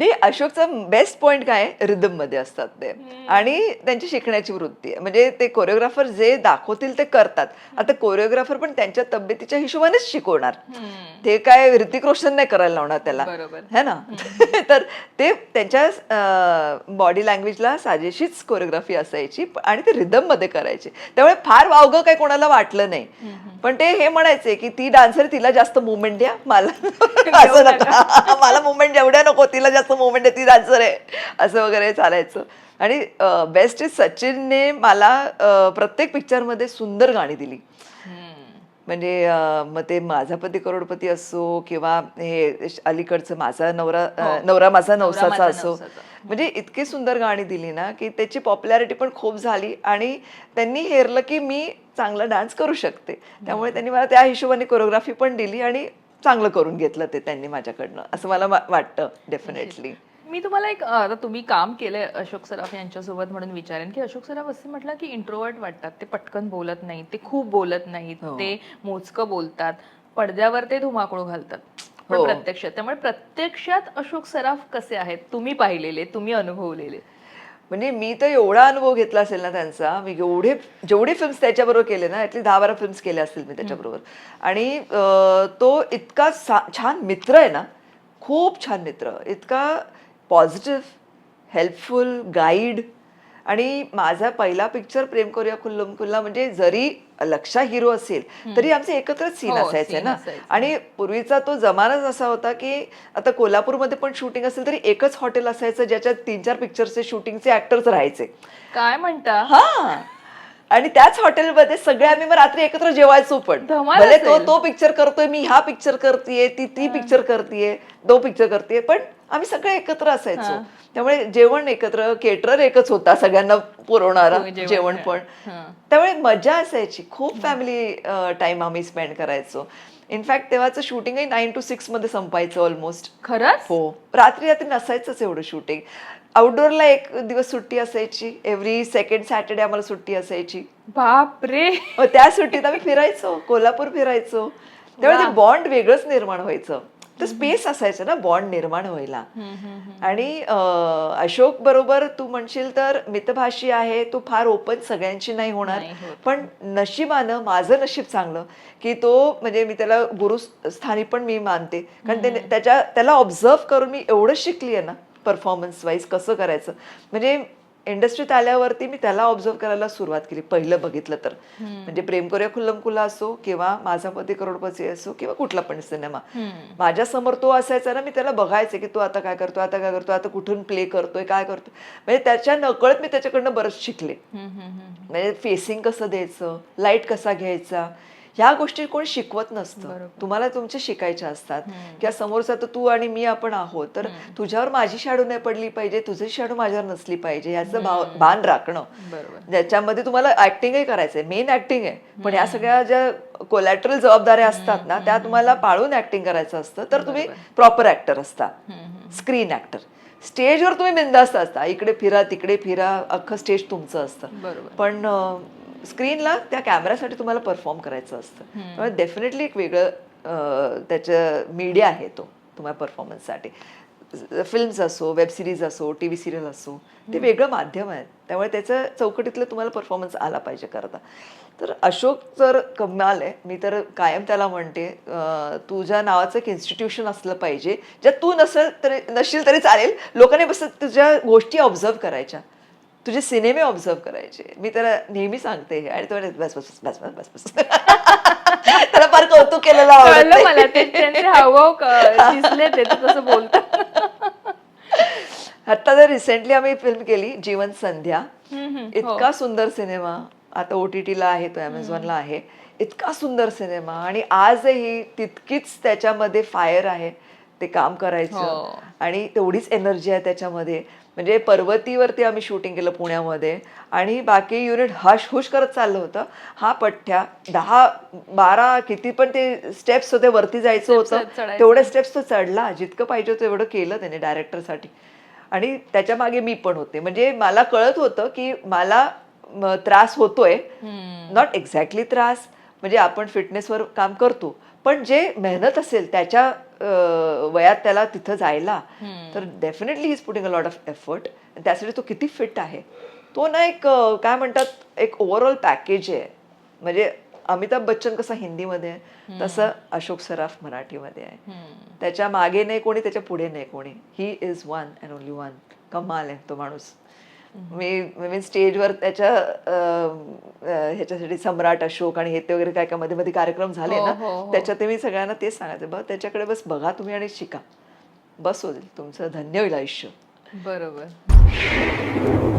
नाही अशोकचा best point काय रिदममध्ये असतात ते. आणि त्यांची शिकण्याची वृत्ती आहे. म्हणजे ते कोरिओग्राफर जे दाखवतील ते करतात. आता कोरिओग्राफर पण त्यांच्या तब्येतीच्या हिशोबानेच शिकवणार. ते काय ऋतिक रोशन नाही करायला लावणार त्याला. है ना? तर ते त्यांच्या बॉडी लँग्वेजला साजेशीच कोरिओग्राफी असायची आणि ते रिदममध्ये करायचे. त्यामुळे फार वावगं काही कोणाला वाटलं नाही. पण ते हे म्हणायचे की ती डान्सर तिला जास्त मुवमेंट द्या. मला असं नका. मला मुवमेंट जेवढ्या नको तिला जास्त मुवमेंट आहे ती डान्सर आहे. असं वगैरे चालायचं. आणि बेस्ट इज सचिनने मला प्रत्येक पिक्चरमध्ये सुंदर गाणी दिली. म्हणजे मग ते माझा पती करोडपती असो किंवा हे अलीकडचं माझा नवरा अं, नवरा माझा नवसाचा असो. म्हणजे इतकी सुंदर गाणी दिली ना की त्याची पॉप्युलॅरिटी पण खूप झाली आणि त्यांनी हेरलं की मी चांगला डान्स करू शकते. त्यामुळे त्यांनी मला त्या हिशोबाने कोरिओग्राफी पण दिली आणि चांगलं करून घेतलं ते त्यांनी माझ्याकडनं. असं मला वाटतं डेफिनेटली मी तुम्हाला एक आता तुम्ही काम केलंय अशोक सराफ यांच्यासोबत म्हणून विचारेन की अशोक सराफ असं म्हटलं की इंट्रोवर्ट वाटतात. ते पटकन बोलत नाहीत ते खूप बोलत नाहीत हो. ते मोजकं बोलतात. पडद्यावर ते धुमाकूळ घालतात. हो. प्रत्यक्षात त्यामुळे प्रत्यक्षात अशोक सराफ कसे आहेत? तुम्ही पाहिलेले तुम्ही अनुभवलेले. म्हणजे मी तर एवढा अनुभव घेतला असेल ना त्यांचा मी एवढे जेवढे फिल्म्स त्याच्याबरोबर केले ना ॲटली दहा बारा फिल्म्स केले असतील मी त्याच्याबरोबर. आणि तो इतका सा- छान मित्र आहे ना खूप छान मित्र. इतका पॉझिटिव्ह हेल्पफुल गाईड आणि माझा पहिला पिक्चर प्रेम करूया खुल्लम खुल्ला म्हणजे जरी लक्षा हिरो असेल तरी आमचे एकत्रच सीन हो, असायचे ना. आणि पूर्वीचा तो जमानाच असा होता की आता कोल्हापूरमध्ये पण शूटिंग असेल तरी एकच हॉटेल असायचं ज्याच्यात तीन चार पिक्चरचे शूटिंगचे ऍक्टर्स राहायचे. काय म्हणता? हा. आणि त्याच हॉटेलमध्ये सगळे आम्ही मग रात्री एकत्र जेवायचो पण. भले तो. तो पिक्चर करतोय मी हा पिक्चर करतेय ती ती पिक्चर करतेय तो पिक्चर करतेय पण आम्ही सगळे एकत्र असायचो. त्यामुळे जेवण एकत्र केटर एकच होता सगळ्यांना पुरवणारा जेवण. पण. त्यामुळे मजा असायची. खूप फॅमिली टाइम आम्ही स्पेंड करायचो. इनफॅक्ट तेव्हाचं शूटिंगही नाईन टू सिक्समध्ये संपायचं ऑलमोस्ट खरंच? हो. रात्री रात्री नसायचंच एवढं शूटिंग आउटडोअरला एक दिवस सुट्टी असायची. एव्हरी सेकंड सॅटर्डे आम्हाला सुट्टी असायची. बाप रे त्या सुट्टीत आम्ही फिरायचो. कोल्हापूर फिरायचो. त्यामुळे ते बॉन्ड वेगळंच निर्माण व्हायचं. तर स्पेस असायचं ना बॉन्ड निर्माण व्हायला. आणि अशोक बरोबर तू म्हणशील तर मितभाषी आहे तो फार ओपन सगळ्यांची नाही होणार. पण नशिबानं माझं नशीब चांगलं की तो म्हणजे मी त्याला गुरुस्थानी पण मी मानते. कारण त्याने त्याच्या त्याला ऑब्झर्व करून मी एवढं शिकली आहे ना परफॉर्मन्स वाईज कसं करायचं. म्हणजे इंडस्ट्रीत आल्यावरती मी त्याला ऑब्झर्व करायला सुरुवात केली पहिलं बघितलं तर. म्हणजे प्रेम करूया खुल्लम खुला असो किंवा माझा पती करोडपती असो किंवा कुठला पण सिनेमा. माझ्यासमोर तो असायचा ना मी त्याला बघायचे की तो आता काय करतो आता काय करतो आता कुठून प्ले करतोय काय करतोय. म्हणजे त्याच्या नकळत मी त्याच्याकडनं बरंच शिकले. म्हणजे फेसिंग कसं द्यायचं लाइट कसा घ्यायचा ह्या गोष्टी कोणी शिकवत नसतं. तुम्हाला तुमचे शिकायच्या असतात. किंवा समोरचा तर तू आणि मी आपण आहोत. तर तुझ्यावर माझी शाडू नाही पडली पाहिजे तुझी शाडू माझ्यावर नसली पाहिजे ह्याचं भाव भान राखणं. ज्याच्यामध्ये तुम्हाला ऍक्टिंगही करायचंय मेन ऍक्टिंग आहे. पण या सगळ्या ज्या कोलॅटरल जबाबदाऱ्या असतात ना त्या तुम्हाला पाळून ऍक्टिंग करायचं असतं. तर तुम्ही प्रॉपर ऍक्टर असता. स्क्रीन ऍक्टर स्टेजवर तुम्ही बिंदास्त असता. इकडे फिरा तिकडे फिरा अख्खं स्टेज तुमचं असतं. पण स्क्रीनला त्या कॅमेऱ्यासाठी तुम्हाला परफॉर्म करायचं असतं. त्यामुळे डेफिनेटली एक वेगळं त्याचं मीडिया आहे तो तुम्हाला परफॉर्मन्ससाठी फिल्म्स असो वेब सिरीज असो टी व्ही सिरियल असो ते वेगळं माध्यम आहे. त्यामुळे त्याचं चौकटीतलं तुम्हाला परफॉर्मन्स आला पाहिजे करता. तर अशोक तर कमाल आहे मी तर कायम त्याला म्हणते तुझ्या नावाचं एक इन्स्टिट्यूशन असलं पाहिजे ज्यात तू नसेल तरी नसशील तरी चालेल लोकांनी बस तुझ्या गोष्टी ऑब्झर्व करायच्या. तुझे सिनेमे ऑब्झर्व करायचे. मी त्याला नेहमी सांगते हे. आणि तो बस बस बस बस बस बस त्याला फार कौतुक केलेलं आवडत कळलं नाही. मला. ते त्यांचे हावभाव क- दिसले ते ते तसं बोलतात. आता जर रिसेंटली आम्ही फिल्म केली जीवन संध्या. हम्म. इतका सुंदर सिनेमा. आता ओ टी टीला आहे तो अमेझॉनला आहे. इतका सुंदर सिनेमा. आणि आजही तितकीच त्याच्यामध्ये फायर आहे. ते काम करायचं. हो. आणि तेवढीच एनर्जी आहे त्याच्यामध्ये. म्हणजे पर्वतीवरती आम्ही शूटिंग केलं पुण्यामध्ये. आणि बाकी युनिट हश हुश करत चाललं होतं. हा पठ्ठ्या दहा बारा किती पण ते स्टेप्स होते वरती जायचं होतं. चढायचं. तेवढे स्टेप्स तो चढला. जितकं पाहिजे होतं एवढं केलं त्याने डायरेक्टरसाठी आणि त्याच्यामागे मी पण होते. म्हणजे मला कळत होतं की मला त्रास होतोय. नॉट एक्झॅक्टली त्रास. म्हणजे आपण फिटनेसवर काम करतो. पण जे मेहनत असेल त्याच्या वयात त्याला तिथं जायला तर definitely he is putting a lot of effort त्यासाठी तो किती फिट आहे. तो ना एक काय म्हणतात एक ओव्हरऑल पॅकेज आहे. म्हणजे अमिताभ बच्चन कसं हिंदीमध्ये आहे तसं अशोक सराफ मराठीमध्ये आहे. त्याच्यामागे नाही कोणी त्याच्या पुढे नाही कोणी. He is one and only one कमाल आहे तो माणूस. मी मी स्टेजवर त्याच्या ह्याच्यासाठी सम्राट अशोक आणि हे ते वगैरे काय काय मध्ये मध्ये कार्यक्रम झाले हो, ना हो, हो. त्याच्यात मी सगळ्यांना तेच सांगायचं बघ त्याच्याकडे बस बघा तुम्ही आणि शिका. बस होईल तुमचं धन्य होईल आयुष्य. बरोबर.